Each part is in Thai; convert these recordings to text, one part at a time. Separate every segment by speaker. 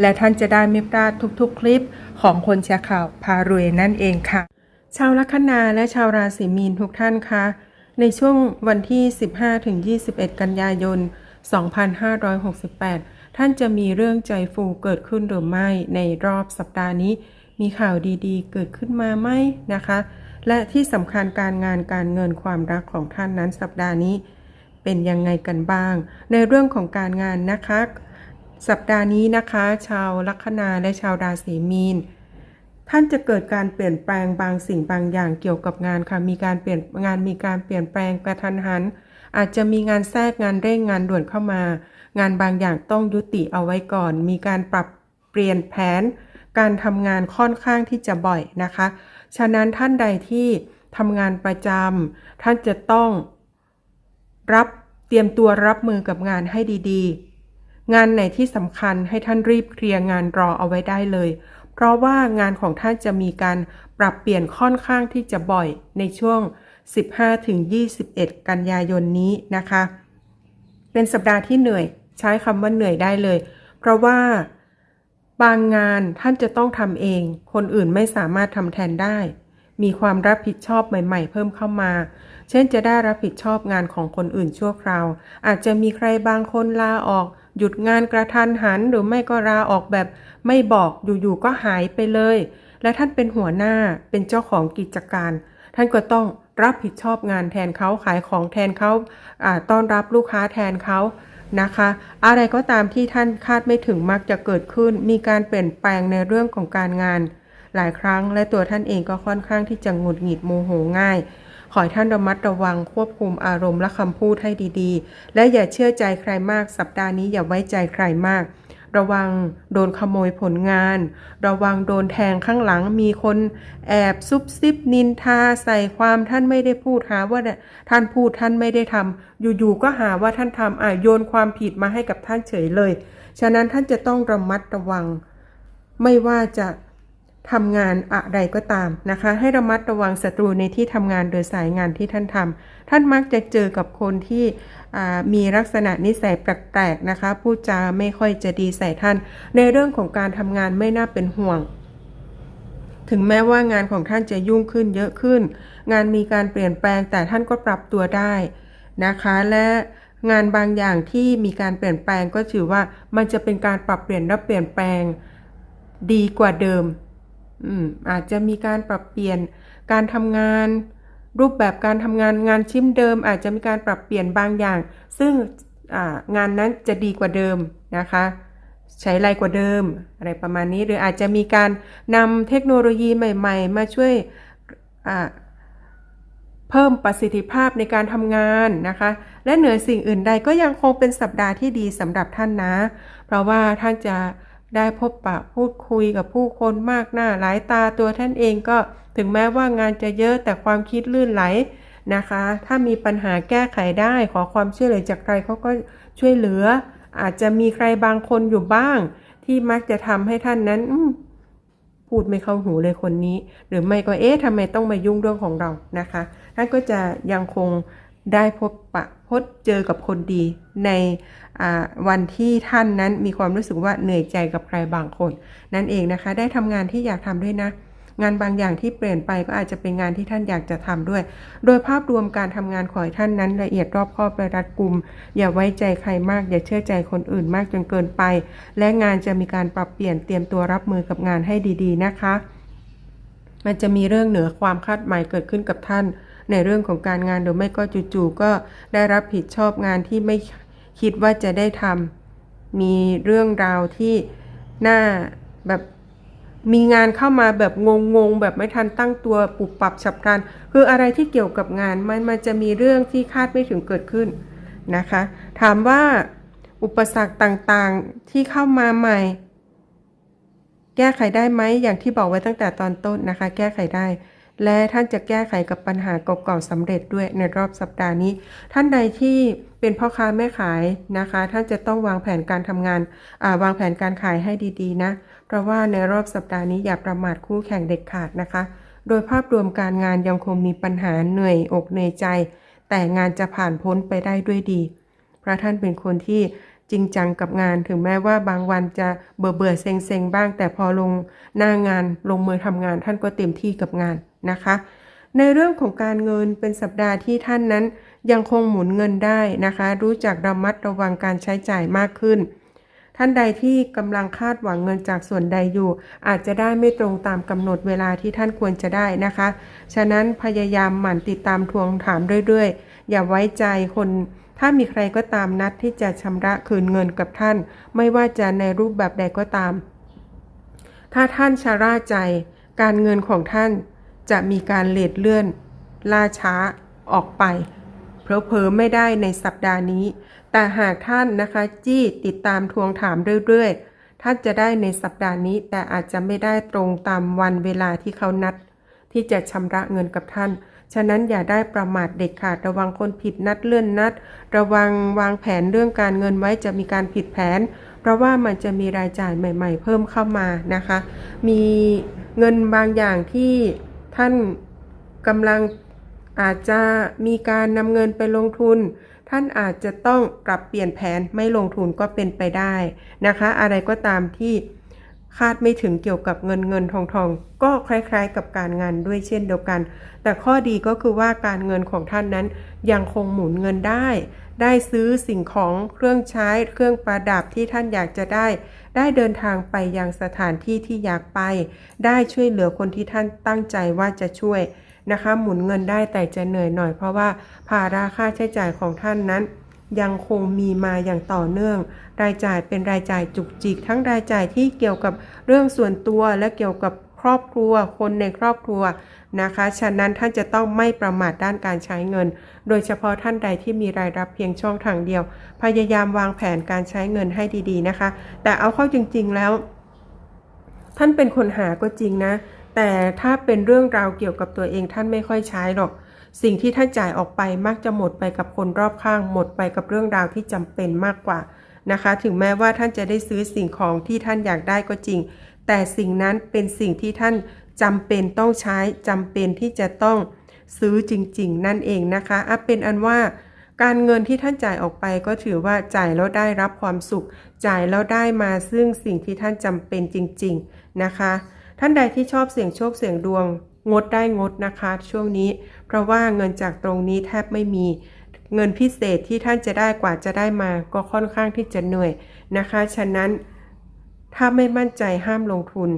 Speaker 1: และท่านจะได้ไม่พลาดทุกๆ คลิปของคนแชร์ข่าวพารวยนั่นเองค่ะ ชาวลัคนาและชาวราศีมีนทุกท่านคะในช่วงวันที่ 15-21 กันยายน 2568 ท่านจะมีเรื่องใจฟูเกิดขึ้นหรือไม่ในรอบสัปดาห์นี้ มีข่าวดีๆ เกิดขึ้นมาไหมนะคะ และที่สำคัญการงานการเงินความรักของท่านนั้นสัปดาห์นี้เป็นยังไงกันบ้าง ในเรื่องของการงานนะคะ สัปดาห์นี้นะคะ ชาวลัคนาและชาวราศีมีน ท่านจะเกิดการเปลี่ยนแปลงบางสิ่งบางอย่างเกี่ยวกับงานค่ะ มีการเปลี่ยนงานมีการเปลี่ยนแปลงกระทันหัน อาจจะมีงานแทรกงานเร่งงานด่วนเข้ามา งานบางอย่างต้องยุติเอาไว้ก่อน มีการปรับเปลี่ยนแผน การทำงานค่อนข้างที่จะบ่อยนะคะ ฉะนั้นท่านใดที่ทำงานประจำท่านจะต้องรับเตรียมตัวรับมือกับงานให้ดี ๆ งานไหนที่สำคัญให้ท่านรีบเคลียร์งานรอเอาไว้ได้เลย เพราะว่างานของท่านจะมีการปรับเปลี่ยนค่อนข้างที่จะบ่อยในช่วง 15-21 กันยายนนี้นะคะ เป็นสัปดาห์ที่เหนื่อย ใช้คำว่าเหนื่อยได้เลย เพราะว่าบางงานท่านจะต้องทำเอง คนอื่นไม่สามารถทำแทนได้ มีความรับผิดชอบใหม่ ๆ เพิ่มเข้ามา เช่นจะได้รับผิดชอบงานของคนอื่นชั่วคราว อาจจะมีใครบางคนลาออก หยุดงานกระทันหันหรือไม่ก็ลาออกแบบ ไม่บอกอยู่ๆก็หายไปเลย และท่านเป็นหัวหน้าเป็นเจ้าของกิจการ ท่านก็ต้องรับผิดชอบงานแทนเขาขายของแทนเขาต้อนรับลูกค้าแทนเขานะคะ อะไรก็ตามที่ท่านคาดไม่ถึงมักจะเกิดขึ้น มีการเปลี่ยนแปลงในเรื่องของการงาน หลายครั้งและตัวท่านเองก็ค่อนข้างที่จะหงุดหงิดโมโหง่าย ขอให้ท่านระมัดระวังควบคุมอารมณ์และคำพูดให้ดีๆ และอย่าเชื่อใจใครมาก สัปดาห์นี้อย่าไว้ใจใครมาก ระวังโดนขโมยผลงาน ระวังโดนแทงข้างหลังมีคนแอบซุบซิบนินทาใส่ความท่านไม่ได้พูดหาว่าท่านพูดท่านไม่ได้ทำอยู่ๆก็หาว่าท่านทำอะโยนความผิดมาให้กับท่านเฉยเลย ฉะนั้นท่านจะต้องระมัดระวัง ไม่ว่าจะ ทำงานอะไรก็ตามนะคะ ให้ระมัดระวังศัตรูในที่ทำงานโดยสายงานที่ท่านทำท่านมักจะเจอกับคนที่มีลักษณะนิสัยแปลกๆนะคะพูดจาไม่ค่อยจะดีใส่ท่าน ในเรื่องของการทำงานไม่น่าเป็นห่วง ถึงแม้ว่างานของท่านจะยุ่งขึ้นเยอะขึ้น งานมีการเปลี่ยนแปลงแต่ท่านก็ปรับตัวได้นะคะและงานบางอย่างที่มีการเปลี่ยนแปลงก็ถือว่ามันจะเป็นการปรับเปลี่ยนและเปลี่ยนแปลงดีกว่าเดิม อืมอาจจะมีการปรับเปลี่ยนการทำงาน รูปแบบการทำงานงานชิ้นเดิม อาจจะมีการปรับเปลี่ยนบางอย่าง ซึ่งงานนั้นจะดีกว่าเดิมนะคะ ใช้ไรกว่าเดิม อะไรประมาณนี้หรืออาจจะมีการนำเทคโนโลยีใหม่ ๆ มาช่วยเพิ่มประสิทธิภาพในการทำงานนะคะ และเหนือสิ่งอื่นใดก็ยังคงเป็นสัปดาห์ที่ดีสำหรับท่านนะ เพราะว่าท่านจะ ได้พบปะพูดคุยกับผู้คนมากหน้าหลายตาตัวท่านเองก็ถึงแม้ว่างานจะเยอะแต่ความคิดลื่นไหลนะคะ ถ้ามีปัญหาแก้ไขได้ ขอความช่วยเหลือจากใครเขาก็ช่วยเหลือ อาจจะมีใครบางคนอยู่บ้าง ที่มักจะทำให้ท่านนั้นพูดไม่เข้าหูเลยคนนี้ หรือไม่ก็เอ๊ะทำไมต้องมายุ่งเรื่องของเรานะคะท่านก็จะยังคงได้พบปะ พบเจอกับคนดีในวันที่ท่านนั้นมีความรู้สึกว่าเหนื่อยใจกับใครบางคน นั่นเองนะคะ ได้ทำงานที่อยากทำด้วยนะ งานบางอย่างที่เปลี่ยนไปก็อาจจะเป็นงานที่ท่านอยากจะทำด้วย โดยภาพรวมการทำงานขอให้ท่านนั้นละเอียดรอบคอบและรัดกุม อย่าไว้ใจใครมาก อย่าเชื่อใจคนอื่นมากจนเกินไป และงานจะมีการปรับเปลี่ยนเตรียมตัวรับมือกับงานให้ดี ๆ นะคะ มันจะมีเรื่องเหนือความคาดหมายเกิดขึ้นกับท่าน ในเรื่องของการงานหรือไม่ก็จู่ๆก็ได้รับผิดชอบงานที่ไม่คิดว่าจะได้ทำมีเรื่องราวที่น่าแบบมีงานเข้ามาแบบงงๆ แบบไม่ทันตั้งตัวปุบปับฉับพลัน คืออะไรที่เกี่ยวกับงานมันมันจะมีเรื่องที่คาดไม่ถึงเกิดขึ้นนะคะ ถามว่าอุปสรรคต่างๆที่เข้ามาใหม่ แก้ไขได้ไหมอย่างที่บอกไว้ตั้งแต่ตอนต้นนะคะ แก้ไขได้ และท่านจะแก้ไขกับปัญหาเก่าๆสำเร็จด้วยในรอบสัปดาห์นี้ ท่านใดที่เป็นพ่อค้าแม่ขายนะคะ ท่านจะต้องวางแผนการทำงานาวางแผนการขายให้ดีๆนะ เพราะว่าในรอบสัปดาห์นี้อย่าประมาทคู่แข่งเด็ดขาดนะคะ โดยภาพรวมการงานยังคงมีปัญหาเหนื่อยอกเหนื่อยใจ แต่งานจะผ่านพ้นไปได้ด้วยดี เพราะท่านเป็นคนที่จริงจังกับงานถึงแม้ว่าบางวันจะเบื่อเบื่อเซ็งเซ็งบ้าง แต่พอลงหน้างานลงมือทำงานท่านก็เต็มที่กับงาน นะคะ ในเรื่องของการเงินเป็นสัปดาห์ที่ท่านนั้น ยังคงหมุนเงินได้นะคะ รู้จักระมัดระวังการใช้จ่ายมากขึ้น ท่านใดที่กำลังคาดหวังเงินจากส่วนใดอยู่ อาจจะได้ไม่ตรงตามกำหนดเวลาที่ท่านควรจะได้นะคะ ฉะนั้นพยายามหมั่นติดตามทวงถามเรื่อยๆ อย่าไว้ใจคนถ้ามีใครก็ตามนัดที่จะชำระคืนเงินกับท่าน ไม่ว่าจะในรูปแบบใดก็ตาม ถ้าท่านชะล่าใจ การเงินของท่าน จะมีการเลทเลื่อน ล่าช้าออกไป เพลอๆไม่ได้ในสัปดาห์นี้ แต่หากท่านนะคะจี้ติดตามทวงถามเรื่อยๆ ท่านจะได้ในสัปดาห์นี้ แต่อาจจะไม่ได้ตรงตามวันเวลาที่เขานัด ที่จะชำระเงินกับท่านฉะนั้นอย่าได้ประมาทเด็ดขาดระวังคนผิดนัดเลื่อนนัด ระวังวางแผนเรื่องการเงินไว้จะมีการผิดแผน เพราะว่ามันจะมีรายจ่ายใหม่ ๆ เพิ่มเข้ามานะคะ มีเงินบางอย่างที่ ท่านกำลังอาจจะมีการนำเงินไปลงทุน ท่านอาจจะต้องปรับเปลี่ยนแผนไม่ลงทุนก็เป็นไปได้นะคะ อะไรก็ตามที่คาดไม่ถึงเกี่ยวกับเงินเงินทองทองก็คล้ายๆ กับการงานด้วยเช่นเดียวกัน แต่ข้อดีก็คือว่าการเงินของท่านนั้นยังคงหมุนเงินได้ ได้ซื้อสิ่งของเครื่องใช้เครื่องประดับที่ท่านอยากจะได้ ได้เดินทางไปยังสถานที่ที่อยากไป ได้ช่วยเหลือคนที่ท่านตั้งใจว่าจะช่วยนะคะ หมุนเงินได้แต่จะเหนื่อยหน่อยเพราะว่าภาระค่าใช้จ่ายของท่านนั้น ยังคงมีมาอย่างต่อเนื่อง รายจ่ายเป็นรายจ่ายจุกจิก ทั้งรายจ่ายที่เกี่ยวกับเรื่องส่วนตัวและเกี่ยวกับ รอบครัว คนในครอบครัวนะคะ ฉะนั้นท่านจะต้องไม่ประมาทด้านการใช้เงิน โดยเฉพาะท่านใดที่มีรายรับเพียงช่องทางเดียว พยายามวางแผนการใช้เงินให้ดีๆนะคะ แต่เอาเข้าจริงๆแล้ว ท่านเป็นคนหาก็จริงนะ แต่ถ้าเป็นเรื่องราวเกี่ยวกับตัวเองท่านไม่ค่อยใช้หรอกสิ่งที่ท่านจ่ายออกไปมักจะหมดไปกับคนรอบข้าง หมดไปกับเรื่องราวที่จำเป็นมากกว่านะคะ ถึงแม้ว่าท่านจะได้ซื้อสิ่งของที่ท่านอยากได้ก็จริง แต่สิ่งนั้นเป็นสิ่งที่ท่านจำเป็นต้องใช้จำเป็นที่จะต้องซื้อจริง ๆ นั่นเองนะคะอะเป็นอันว่าการเงินที่ท่านจ่ายออกไปก็ถือว่าจ่ายแล้วได้รับความสุข จ่ายแล้วได้มาซึ่งสิ่งที่ท่านจำเป็นจริง ๆนะคะ ท่านใดที่ชอบเสี่ยงโชคเสี่ยงดวง งดได้งดนะคะ ช่วงนี้ เพราะว่าเงินจากตรงนี้แทบไม่มีเงินพิเศษที่ท่านจะได้กว่าจะได้มา ก็ค่อนข้างที่จะเหนื่อยนะคะ ฉะนั้น ถ้าไม่มั่นใจห้ามลงทุน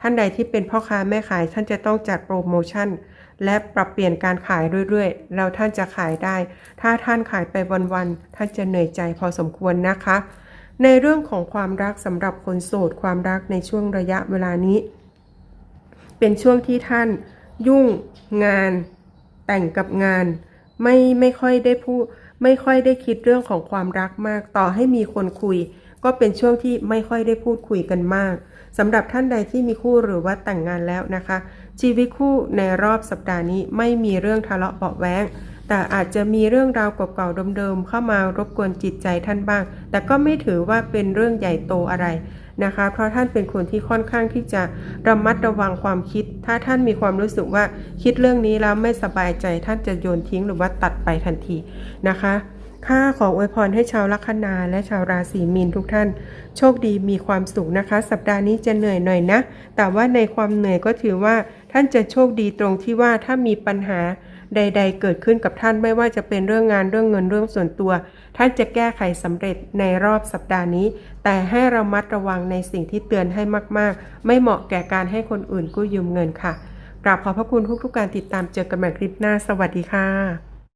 Speaker 1: ท่านใดที่เป็นพ่อค้าแม่ขายท่านจะต้องจัดโปรโมชั่น และปรับเปลี่ยนการขายเรื่อยๆ แล้วท่านจะขายได้ ถ้าท่านขายไปวันๆท่านจะเหนื่อยใจพอสมควรนะคะ ในเรื่องของความรักสำหรับคนโสดความรักในช่วงระยะเวลานี้ เป็นช่วงที่ท่านยุ่งงาน แต่งกับงาน ไม่ไม่ค่อยได้พูดไม่ค่อยได้คิดเรื่องของความรักมากต่อให้มีคนคุย ก็เป็นช่วงที่ไม่ค่อยได้พูดคุยกันมากสำหรับท่านใดที่มีคู่หรือว่าแต่งงานแล้วนะคะ ชีวิตคู่ในรอบสัปดาห์นี้ไม่มีเรื่องทะเลาะเบาะแว้งแต่อาจจะมีเรื่องราวเก่าๆเดิมๆเข้ามารบกวนจิตใจท่านบ้าง แต่ก็ไม่ถือว่าเป็นเรื่องใหญ่โตอะไรนะคะ เพราะท่านเป็นคนที่ค่อนข้างที่จะระมัดระวังความคิด ถ้าท่านมีความรู้สึกว่าคิดเรื่องนี้แล้วไม่สบายใจท่านจะโยนทิ้งหรือว่าตัดไปทันทีนะคะ ค่าของอวยพรให้ชาวลัคนาและชาวราศีมีนทุกท่าน โชคดีมีความสุขนะคะ สัปดาห์นี้จะเหนื่อยหน่อยนะ แต่ว่าในความเหนื่อยก็ถือว่าท่านจะโชคดีตรงที่ว่าถ้ามีปัญหาใด ๆ เกิดขึ้นกับท่านไม่ว่าจะเป็นเรื่องงานเรื่องเงินเรื่องส่วนตัว ท่านจะแก้ไขสำเร็จในรอบสัปดาห์นี้ แต่ให้เรามัดระวังในสิ่งที่เตือนให้มาก ๆ ไม่เหมาะแก่การให้คนอื่นกู้ยืมเงินค่ะกราบขอบพระคุณทุกๆการติดตามเจอกันใหม่คลิปหน้า สวัสดีค่ะ